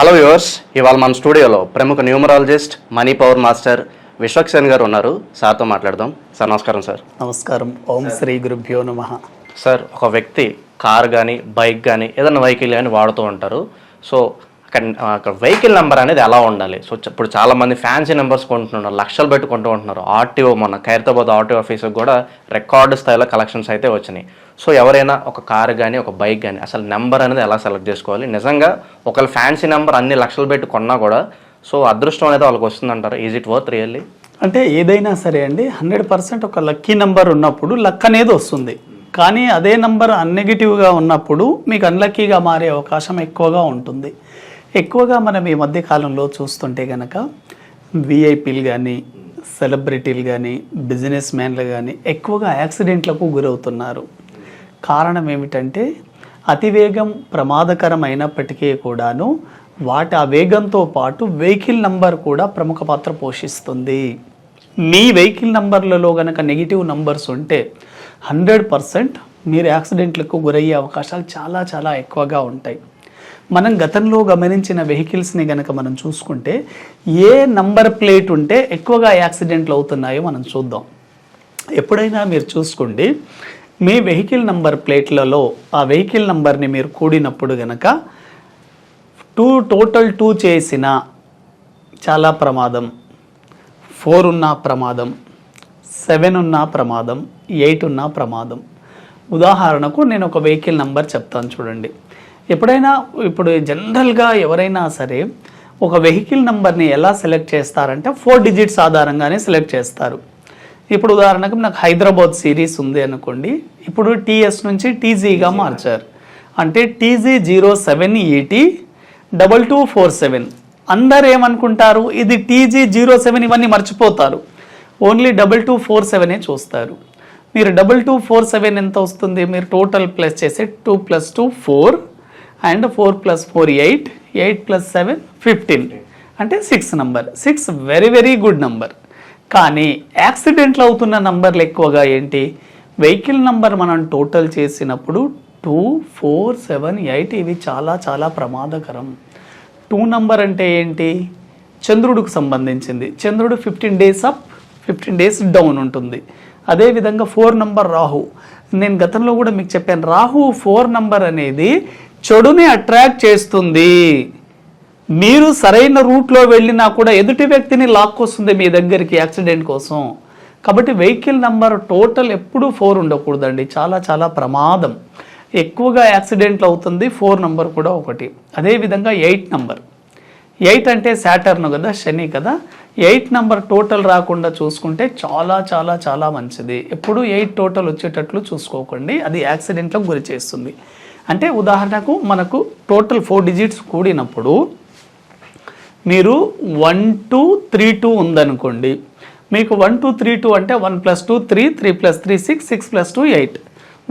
Hello viewers ఇవాళ మన స్టూడియోలో ప్రముఖ numerologist money power master Vishwaksen గారు ఉన్నారు. సార్తో మాట్లాడదాం. సార్ నమస్కారం సార్. నమస్కారం. ఓం శ్రీ గురుభ్యో నమ. సార్ ఒక వ్యక్తి కార్ కానీ బైక్ కానీ ఏదైనా వెహికల్ కానీ వాడుతూ ఉంటారు. సో అక్కడ అక్కడ వెహికల్ నెంబర్ అనేది ఎలా ఉండాలి. సో ఇప్పుడు చాలామంది ఫ్యాన్సీ నెంబర్స్ కొంటున్నారు లక్షలు పెట్టి కొంటూ ఉంటున్నారు. ఆర్టీఓ మన ఖైరతాబాద్ ఆర్టీఓ ఆఫీస్కి కూడా రికార్డు స్థాయిలో కలెక్షన్స్ అయితే వచ్చినాయి. సో ఎవరైనా ఒక కారు కానీ ఒక బైక్ కానీ అసలు నెంబర్ అనేది ఎలా సెలెక్ట్ చేసుకోవాలి? నిజంగా ఒకళ్ళు ఫ్యాన్సీ నెంబర్ అన్ని లక్షలు పెట్టి కొన్నా కూడా సో అదృష్టం అనేది వాళ్ళకి వస్తుందంటారు? ఈజ్ ఇట్ వర్త్ రియల్లీ అంటే ఏదైనా సరే అండి హండ్రెడ్ పర్సెంట్ ఒక లక్కీ నెంబర్ ఉన్నప్పుడు లక్ అనేది వస్తుంది. కానీ అదే నంబర్ అన్నెగిటివ్గా ఉన్నప్పుడు మీకు అన్లక్కీగా మారే అవకాశం ఎక్కువగా ఉంటుంది. ఎక్కువగా మనం ఈ మధ్య కాలంలో చూస్తుంటే కనుక విఐపీలు కానీ సెలబ్రిటీలు కానీ బిజినెస్ మ్యాన్లు కానీ ఎక్కువగా యాక్సిడెంట్లకు గురవుతున్నారు. కారణం ఏమిటంటే అతివేగం ప్రమాదకరమైనప్పటికీ కూడాను వాటి ఆ వేగంతో పాటు వెహికల్ నంబర్ కూడా ప్రముఖ పాత్ర పోషిస్తుంది. మీ వెహికల్ నంబర్లలో కనుక నెగిటివ్ నంబర్స్ ఉంటే హండ్రెడ్ పర్సెంట్ మీరు యాక్సిడెంట్లకు గురయ్యే అవకాశాలు చాలా చాలా ఎక్కువగా ఉంటాయి. మనం గతంలో గమనించిన వెహికల్స్ని గనక మనం చూసుకుంటే ఏ నంబర్ ప్లేట్ ఉంటే ఎక్కువగా యాక్సిడెంట్లు అవుతున్నాయో మనం చూద్దాం. ఎప్పుడైనా మీరు చూసుకోండి మీ వెహికల్ నంబర్ ప్లేట్లలో ఆ వెహికల్ నంబర్ని మీరు కూడినప్పుడు గనక టూ టోటల్ టూ చేసిన చాలా ప్రమాదం. ఫోర్ ఉన్న ప్రమాదం. సెవెన్ ఉన్న ప్రమాదం. ఎయిట్ ఉన్న ప్రమాదం. ఉదాహరణకు నేను ఒక వెహికల్ నంబర్ చెప్తాను చూడండి. ఎప్పుడైనా ఇప్పుడు జనరల్గా ఎవరైనా సరే ఒక వెహికల్ నంబర్ని ఎలా సెలెక్ట్ చేస్తారంటే ఫోర్ డిజిట్స్ ఆధారంగానే సెలెక్ట్ చేస్తారు. ఇప్పుడు ఉదాహరణకు నాకు హైదరాబాద్ సిరీస్ ఉంది అనుకోండి. ఇప్పుడు టీఎస్ నుంచి టీజీగా మార్చారు. అంటే TG zero seven ET double two four seven. అందరు ఏమనుకుంటారు? ఇది టీజీ జీరో సెవెన్ ఇవన్నీ మర్చిపోతారు. ఓన్లీ డబల్ టూ ఫోర్ సెవెనే చూస్తారు. మీరు డబల్ టూ ఫోర్ సెవెన్ ఎంత వస్తుంది? మీరు టోటల్ ప్లస్ చేసే two plus two four. And four plus four eight eight plus seven fifteen. అంటే six number. Six very very good number. కానీ యాక్సిడెంట్లు అవుతున్న నంబర్లు ఎక్కువగా ఏంటి? వెహికల్ నంబర్ మనం టోటల్ చేసినప్పుడు టూ ఫోర్ సెవెన్ ఎయిట్ ఇవి చాలా చాలా ప్రమాదకరం. టూ నంబర్ అంటే ఏంటి? చంద్రుడికి సంబంధించింది. చంద్రుడు fifteen days up fifteen days down ఉంటుంది. అదేవిధంగా ఫోర్ నంబర్ రాహు. నేను గతంలో కూడా మీకు చెప్పాను రాహు ఫోర్ నంబర్ అనేది చెడుని అట్రాక్ట్ చేస్తుంది. మీరు సరైన రూట్లో వెళ్ళినా కూడా ఎదుటి వ్యక్తిని లాక్కొస్తుంది మీ దగ్గరికి యాక్సిడెంట్ కోసం. కాబట్టి వెహికల్ నెంబర్ టోటల్ ఎప్పుడూ ఫోర్ ఉండకూడదండి. చాలా చాలా ప్రమాదం. ఎక్కువగా యాక్సిడెంట్లు అవుతుంది ఫోర్ నెంబర్ కూడా ఒకటి. అదేవిధంగా ఎయిట్ నెంబర్ ఎయిట్ అంటే శాటర్న్ కదా శని కదా. ఎయిట్ నెంబర్ టోటల్ రాకుండా చూసుకుంటే చాలా చాలా చాలా మంచిది. ఎప్పుడు ఎయిట్ టోటల్ వచ్చేటట్లు చూసుకోకండి. అది యాక్సిడెంట్లకు గురి చేస్తుంది. అంటే ఉదాహరణకు మనకు టోటల్ ఫోర్ డిజిట్స్ కూడినప్పుడు మీరు వన్ టూ త్రీ టూ ఉందనుకోండి. మీకు వన్ టూ త్రీ టూ అంటే one plus two three three plus three six six plus two eight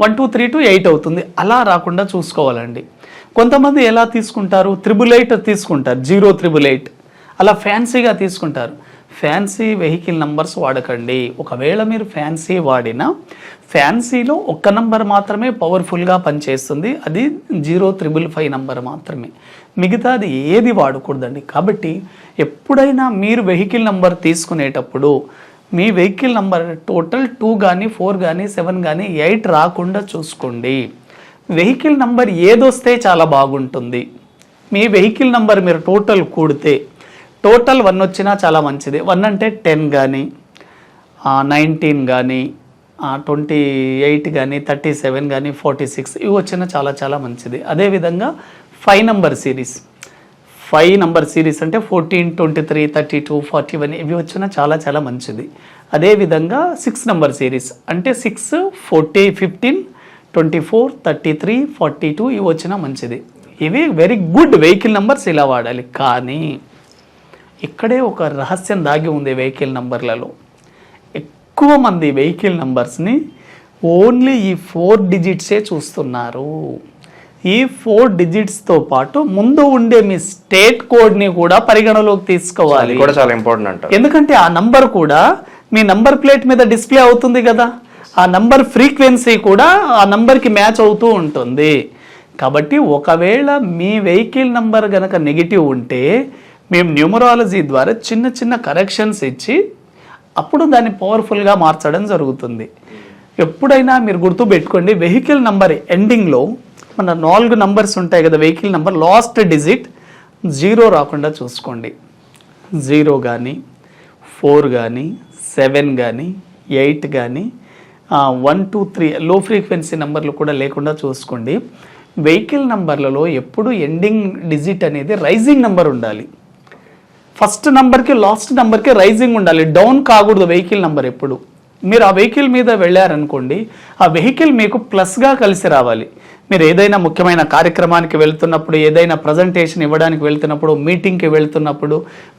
one two three two eight అవుతుంది. అలా రాకుండా చూసుకోవాలండి. కొంతమంది ఎలా తీసుకుంటారు? త్రిబుల్ ఎయిట్ తీసుకుంటారు. జీరో త్రిబుల్ ఎయిట్ అలా ఫ్యాన్సీగా తీసుకుంటారు. ఫ్యాన్సీ వెహికల్ నంబర్స్ వాడకండి. ఒకవేళ మీరు ఫ్యాన్సీ వాడినా ఫ్యాన్సీలో ఒక్క నంబర్ మాత్రమే పవర్ఫుల్గా పనిచేస్తుంది. అది జీరో త్రిబుల్ ఫైవ్ నంబర్ మాత్రమే. మిగతాది ఏది వాడకూడదండి. కాబట్టి ఎప్పుడైనా మీరు వెహికల్ నంబర్ తీసుకునేటప్పుడు మీ వెహికల్ నంబర్ టోటల్ టూ కానీ ఫోర్ కానీ సెవెన్ కానీ ఎయిట్ రాకుండా చూసుకోండి. వెహికల్ నంబర్ ఏదొస్తే చాలా బాగుంటుంది. మీ వెహికల్ నంబర్ మీరు టోటల్ కూడితే టోటల్ వన్ వచ్చినా చాలా మంచిది. వన్ అంటే టెన్ కానీ నైన్టీన్ కానీ ట్వంటీ ఎయిట్ కానీ థర్టీ సెవెన్ కానీ ఫార్టీ సిక్స్ ఇవి వచ్చినా చాలా చాలా మంచిది. అదేవిధంగా five number series. Five number series అంటే fourteen twenty three thirty two forty one ఇవి వచ్చినా చాలా చాలా మంచిది. అదేవిధంగా సిక్స్ నంబర్ సిరీస్ అంటే six forty fifteen twenty four thirty three forty two ఇవి వచ్చినా మంచిది. ఇవి వెరీ గుడ్ వెహికల్ నంబర్స్ ఇలా వాడాలి. కానీ ఇక్కడే ఒక రహస్యం దాగి ఉంది వెహికల్ నంబర్లలో. ఎక్కువ మంది వెహికల్ నంబర్స్ని ఓన్లీ ఈ ఫోర్ డిజిట్సే చూస్తున్నారు. ఈ ఫోర్ డిజిట్స్తో పాటు ముందు ఉండే మీ స్టేట్ కోడ్ని కూడా పరిగణలోకి తీసుకోవాలి. కూడా చాలా ఇంపార్టెంట్ ఎందుకంటే ఆ నంబర్ కూడా మీ నంబర్ ప్లేట్ మీద డిస్ప్లే అవుతుంది కదా. ఆ నంబర్ ఫ్రీక్వెన్సీ కూడా ఆ నంబర్కి మ్యాచ్ అవుతూ ఉంటుంది. కాబట్టి ఒకవేళ మీ వెహికల్ నంబర్ గనక నెగిటివ్ ఉంటే మేము న్యూమరాలజీ ద్వారా చిన్న చిన్న కరెక్షన్స్ ఇచ్చి అప్పుడు దాన్ని పవర్ఫుల్గా మార్చడం జరుగుతుంది. ఎప్పుడైనా మీరు గుర్తు పెట్టుకోండి వెహికల్ నంబర్ ఎండింగ్లో మన నాలుగు నంబర్స్ ఉంటాయి కదా vehicle number last digit zero రాకుండా చూసుకోండి. జీరో కానీ ఫోర్ కానీ సెవెన్ కానీ ఎయిట్ కానీ వన్ టూ త్రీ లో ఫ్రీక్వెన్సీ నెంబర్లు కూడా లేకుండా చూసుకోండి. వెహికల్ నంబర్లలో ఎప్పుడు ఎండింగ్ డిజిట్ అనేది రైజింగ్ నెంబర్ ఉండాలి. ఫస్ట్ నంబర్కి లాస్ట్ నెంబర్కి రైజింగ్ ఉండాలి. డౌన్ కాకూడదు వెహికల్ నెంబర్ ఎప్పుడు. మీరు ఆ వెహికల్ మీద వెళ్ళారనుకోండి ఆ వెహికల్ మీకు ప్లస్గా కలిసి రావాలి. మీరు ఏదైనా ముఖ్యమైన కార్యక్రమానికి వెళ్తున్నప్పుడు ఏదైనా ప్రజెంటేషన్ ఇవ్వడానికి వెళ్తున్నప్పుడు మీటింగ్కి వెళ్తున్నప్పుడు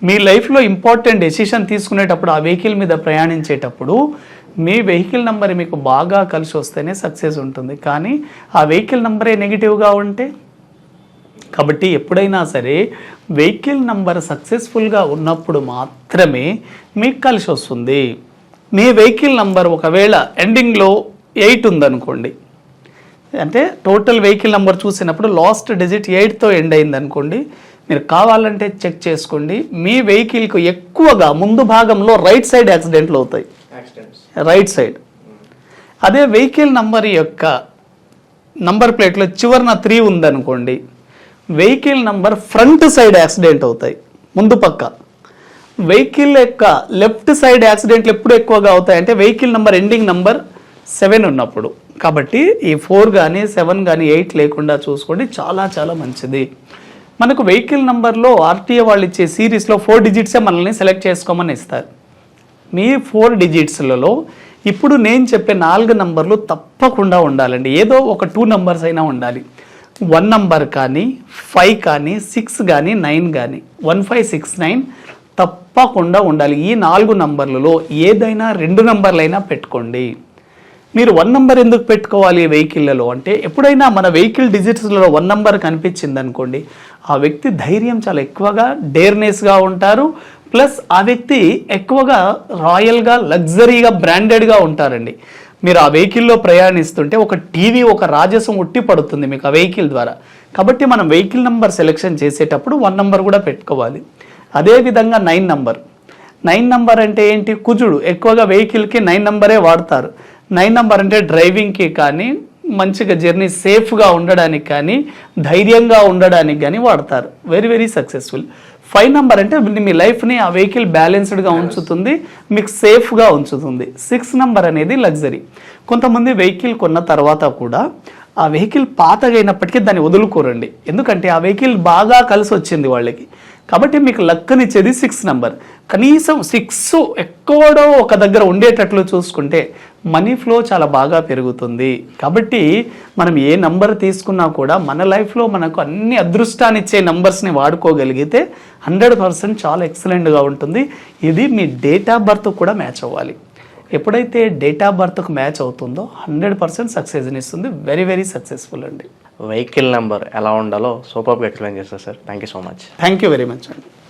మీ లైఫ్లో ఇంపార్టెంట్ డెసిషన్ తీసుకునేటప్పుడు ఆ వెహికల్ మీద ప్రయాణించేటప్పుడు మీ వెహికల్ నెంబర్ మీకు బాగా కలిసి వస్తేనే సక్సెస్ ఉంటుంది. కానీ ఆ వెహికల్ నెంబరే నెగిటివ్గా ఉంటే కాబట్టి ఎప్పుడైనా సరే వెహికల్ నంబర్ సక్సెస్ఫుల్గా ఉన్నప్పుడు మాత్రమే మీకు కలిసి వస్తుంది. మీ వెహికల్ నంబర్ ఒకవేళ ఎండింగ్లో ఎయిట్ ఉందనుకోండి. అంటే టోటల్ వెహికల్ నెంబర్ చూసినప్పుడు లాస్ట్ డిజిట్ ఎయిట్తో ఎండ్ అయింది అనుకోండి మీరు కావాలంటే చెక్ చేసుకోండి. మీ వెహికల్కు ఎక్కువగా ముందు భాగంలో రైట్ సైడ్ యాక్సిడెంట్లు అవుతాయి. Right side. అదే వెహికల్ నంబర్ యొక్క నంబర్ ప్లేట్లో చివరన త్రీ ఉందనుకోండి. Vehicle number front side accident అవుతాయి. ముందు పక్క. వెహికల్ యొక్క లెఫ్ట్ సైడ్ యాక్సిడెంట్లు ఎప్పుడు ఎక్కువగా అవుతాయంటే vehicle number ending number seven ఉన్నప్పుడు. కాబట్టి ఈ ఫోర్ కానీ సెవెన్ కానీ ఎయిట్ లేకుండా చూసుకోండి. చాలా చాలా మంచిది. మనకు వెహికల్ నంబర్లో ఆర్టీఏ వాళ్ళు ఇచ్చే సిరీస్లో ఫోర్ డిజిట్సే మనల్ని సెలెక్ట్ చేసుకోమని ఇస్తారు. మీ ఫోర్ డిజిట్స్లలో ఇప్పుడు నేను చెప్పే నాలుగు నంబర్లు తప్పకుండా ఉండాలండి. ఏదో ఒక టూ నంబర్స్ అయినా ఉండాలి. వన్ నంబర్ కానీ ఫైవ్ కానీ సిక్స్ కానీ నైన్ కానీ. వన్ ఫైవ్ సిక్స్ నైన్ తప్పకుండా ఉండాలి. ఈ నాలుగు నంబర్లలో ఏదైనా రెండు నంబర్లైనా పెట్టుకోండి. మీరు వన్ నంబర్ ఎందుకు పెట్టుకోవాలి వెహికల్లలో? అంటే ఎప్పుడైనా మన వెహికల్ డిజిట్స్లలో వన్ నంబర్ కనిపించింది అనుకోండి ఆ వ్యక్తి ధైర్యం చాలా ఎక్కువగా డేర్నెస్గా ఉంటారు. ప్లస్ ఆ వ్యక్తి ఎక్కువగా రాయల్గా లగ్జరీగా బ్రాండెడ్గా ఉంటారండి. మీరు ఆ వెహికల్లో ప్రయాణిస్తుంటే ఒక టీవీ ఒక రాజసం ఉట్టి పడుతుంది మీకు ఆ వెహికల్ ద్వారా. కాబట్టి మనం వెహికల్ నెంబర్ సెలెక్షన్ చేసేటప్పుడు వన్ నెంబర్ కూడా పెట్టుకోవాలి. అదేవిధంగా నైన్ నంబర్. నైన్ నంబర్ అంటే ఏంటి? కుజుడు. ఎక్కువగా వెహికల్కి నైన్ నంబరే వాడతారు. నైన్ నంబర్ అంటే డ్రైవింగ్కి కానీ మంచిగా జర్నీ సేఫ్గా ఉండడానికి కానీ ధైర్యంగా ఉండడానికి కానీ వాడతారు. Very very successful five number అంటే మీ- లైఫ్ని ఆ వెహికల్ బ్యాలెన్స్డ్గా ఉంచుతుంది మీకు సేఫ్గా ఉంచుతుంది. సిక్స్ నంబర్ అనేది లగ్జరీ. కొంతమంది వెహికల్ కొన్న తర్వాత కూడా ఆ వెహికల్ పాతగైనప్పటికీ దాన్ని వదులుకోరండి. ఎందుకంటే ఆ వెహికల్ బాగా కలిసి వచ్చింది వాళ్ళకి. కాబట్టి మీకు లక్కనిచ్చేది సిక్స్ నంబర్. కనీసం సిక్స్ ఎక్కడో ఒక దగ్గర ఉండేటట్లు చూసుకుంటే మనీ ఫ్లో చాలా బాగా పెరుగుతుంది. కాబట్టి మనం ఏ నంబర్ తీసుకున్నా కూడా మన లైఫ్లో మనకు అన్ని అదృష్టాన్ని ఇచ్చే నంబర్స్ని వాడుకోగలిగితే హండ్రెడ్ పర్సెంట్ చాలా ఎక్సలెంట్గా ఉంటుంది. ఇది మీ డేట్ ఆఫ్ బర్త్ కూడా మ్యాచ్ అవ్వాలి. ఎప్పుడైతే డేట్ ఆఫ్ బర్త్కు మ్యాచ్ అవుతుందో హండ్రెడ్ పర్సెంట్ సక్సెస్ని ఇస్తుంది. వెరీ వెరీ సక్సెస్ఫుల్ అండి. వెహికల్ నెంబర్ ఎలా ఉండాలో సూపర్గా ఎక్స్ప్లెయిన్ చేస్తారు sir. Thank you so much. Thank you very much అండి.